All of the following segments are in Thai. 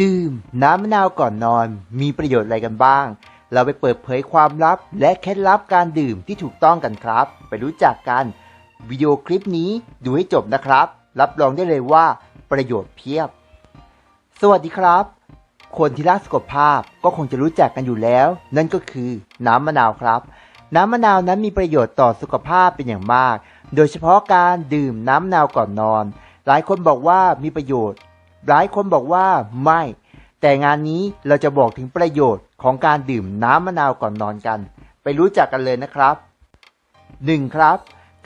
ดื่ม น้ำมะนาวก่อนนอน มีประโยชน์อะไรกันบ้าง เราไปเปิดเผยความลับ และเคล็ดลับการดื่มที่ถูกต้องกันครับ ไปรู้จักกันวิดีโอคลิปนี้ดูให้จบนะครับ รับรองได้เลยว่า ประโยชน์เพียบ สวัสดีครับ คนที่รักสุขภาพก็คงจะรู้จักกันอยู่แล้ว นั่นก็คือน้ำมะนาวครับ น้ำมะนาวนั้นมีประโยชน์ต่อสุขภาพเป็นอย่างมาก โดยเฉพาะการดื่มน้ำมะนาวก่อนนอน หลายคนบอกว่ามีประโยชน์ หลายคนบอกว่าไม่ แต่งานนี้เราจะบอกถึงประโยชน์ของการดื่มน้ำมะนาวก่อนนอนกัน ไปรู้จักกันเลยนะครับ 1. ครับ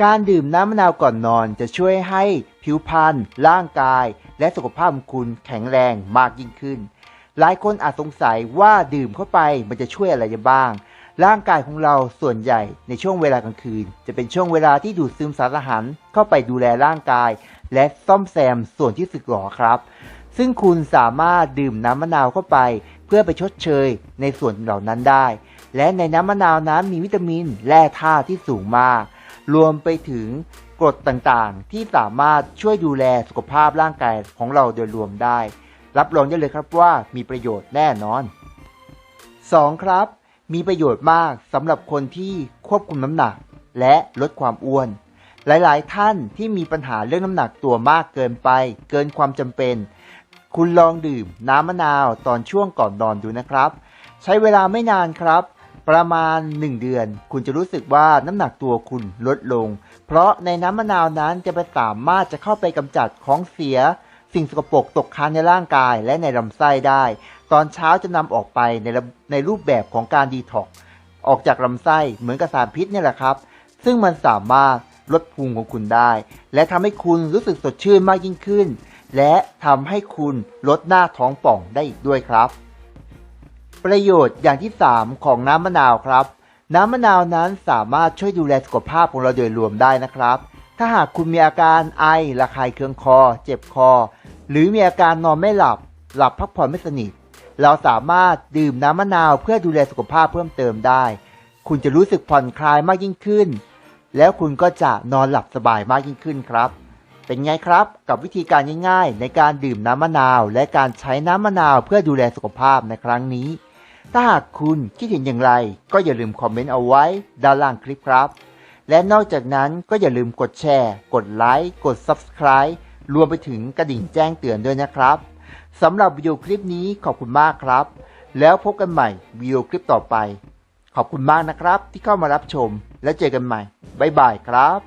การดื่มน้ำมะนาวก่อนนอนจะช่วยให้ผิวพรรณร่างกาย และสุขภาพคุณแข็งแรงมากยิ่งขึ้น หลายคนอาจสงสัยว่าดื่มเข้าไปมันจะช่วยอะไรบ้าง ร่างกายของเราส่วนใหญ่ในช่วงเวลากลางคืน จะเป็นช่วงเวลาที่ดูดซึมสารอาหารเข้าไปดูแลร่างกาย และซ่อมแซมส่วนที่สึกหรอครับ ซึ่งคุณสามารถดื่มน้ำมะนาวเข้าไป เพื่อไปชดเชยในส่วนเหล่านั้นได้ และในน้ำมะนาวนั้นมีวิตามินแร่ธาตุที่สูงมาก รวมไปถึงกรดต่างๆ ที่สามารถช่วยดูแลสุขภาพร่างกายของเราโดยรวมได้ รับรองได้เลยครับว่ามีประโยชน์แน่นอน 2. ครับ มีประโยชน์มากสำหรับคนที่ควบคุมน้ำหนัก และลดความอ้วน หลาย ๆ ท่านที่มีปัญหาเรื่องน้ำหนักตัวมากเกินไป เกินความจำเป็น คุณลองดื่มน้ำมะนาวตอนช่วงก่อนนอนดูนะครับ ใช้เวลาไม่นานครับ ประมาณ 1 เดือน คุณจะรู้สึกว่าน้ำหนักตัวคุณลดลง เพราะในน้ำมะนาวนั้นจะไปสามารถจะเข้าไปกำจัดของเสีย สิ่งสกปรกตกค้างในร่างกายและในลำไส้ได้ ตอนเช้าจะนำออกไปในระในรูปแบบของการดีท็อกออกจากลำไส้เหมือนกับสารพิษเนี่ยแหละครับ ซึ่งมันสามารถลดภูมิของคุณได้ และทำให้คุณรู้สึกสดชื่นมากยิ่งขึ้น และทำให้คุณลดหน้าท้องป่องได้อีกด้วยครับ ประโยชน์อย่างที่ 3 ของน้ำมะนาวครับ น้ำมะนาวนั้นสามารถช่วยดูแลสุขภาพของเราโดยรวมได้นะครับ ถ้าหากคุณมีอาการไอระคายเคืองคอ เจ็บคอ หรือมีอาการนอนไม่หลับ หลับพักผ่อนไม่สนิท เราสามารถดื่มน้ำมะนาวเพื่อดูแลสุขภาพเพิ่มเติมได้ คุณจะรู้สึกผ่อนคลายมากยิ่งขึ้น แล้วคุณก็จะนอนหลับสบายมากยิ่งขึ้นครับ เป็นไงครับกับวิธีการง่าย ๆ ในการดื่มน้ำมะนาว และการใช้น้ำมะนาวเพื่อดูแลสุขภาพในครั้งนี้ ถ้าหากคุณคิดเห็นอย่างไร ก็อย่าลืมคอมเมนต์เอาไว้ด้านล่างคลิปครับ และนอกจากนั้นก็อย่าลืมกดแชร์ กดไลค์ กด Subscribe รวมไปถึงกระดิ่งแจ้งเตือนด้วยนะครับ สำหรับวิดีโอคลิปนี้ขอบคุณมากครับ แล้วพบกันใหม่วิดีโอคลิปต่อไป ขอบคุณมากนะครับที่เข้ามารับชมและเจอกันใหม่บ๊ายบายครับ